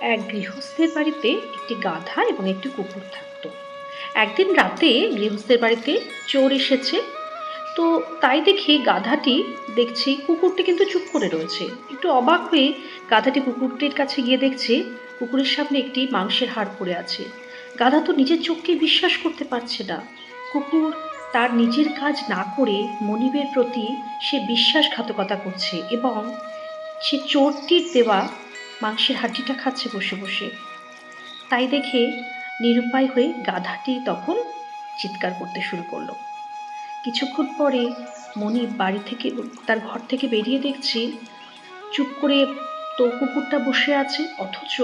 এক গৃহস্থের বাড়িতে একটি গাধা এবং একটি কুকুর থাকতো। একদিন রাতে গৃহস্থের বাড়িতে চোর এসেছে। তো তাই দেখে গাধাটি দেখছে, কুকুরটি কিন্তু চুপ করে রয়েছে। একটু অবাক হয়ে গাধাটি কুকুরটির কাছে গিয়ে দেখছে, কুকুরের সামনে একটি মাংসের হাড় পড়ে আছে। গাধা তো নিজের চোখকে বিশ্বাস করতে পারছে না। কুকুর তার নিজের কাজ না করে মনিবের প্রতি সে বিশ্বাসঘাতকতা করছে এবং সে চোরটির দেওয়া মাংসের হাড্ডিটা খাচ্ছে বসে বসে। তাই দেখে নিরুপায় হয়ে গাধাটি তখন চিৎকার করতে শুরু করল। কিছুক্ষণ পরে মনিব বাড়ি থেকে, তার ঘর থেকে বেরিয়ে দেখছি চুপ করে তো কুকুরটা বসে আছে, অথচ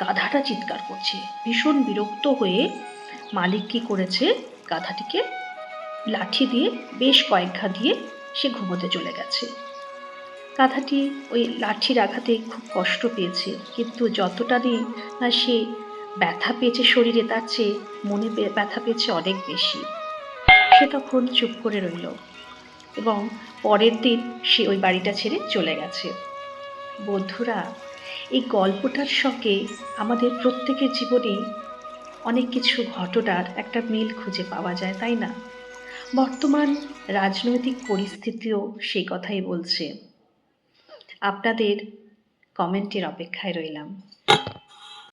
গাধাটা চিৎকার করছে। ভীষণ বিরক্ত হয়ে মালিক কী করেছে? গাধাটিকে লাঠি দিয়ে বেশ কয়েক ঘা দিয়ে সে ঘুমোতে চলে গেছে। গাধাটি ওই লাঠির আঘাতে খুব কষ্ট পেয়েছে। কিন্তু যতটা দিন না সে ব্যথা পেয়েছে শরীরে, তার চেয়ে মনে ব্যথা পেয়েছে অনেক বেশি। সে তখন চুপ করে রইল এবং পরের দিন সে ওই বাড়িটা ছেড়ে চলে গেছে। বন্ধুরা, এই গল্পটার সঙ্গে আমাদের প্রত্যেকের জীবনে অনেক কিছু ঘটনার একটা মিল খুঁজে পাওয়া যায়, তাই না? বর্তমান রাজনৈতিক পরিস্থিতিও সেই কথাই বলছে। আপনাদের কমেন্টের অপেক্ষায় রইলাম।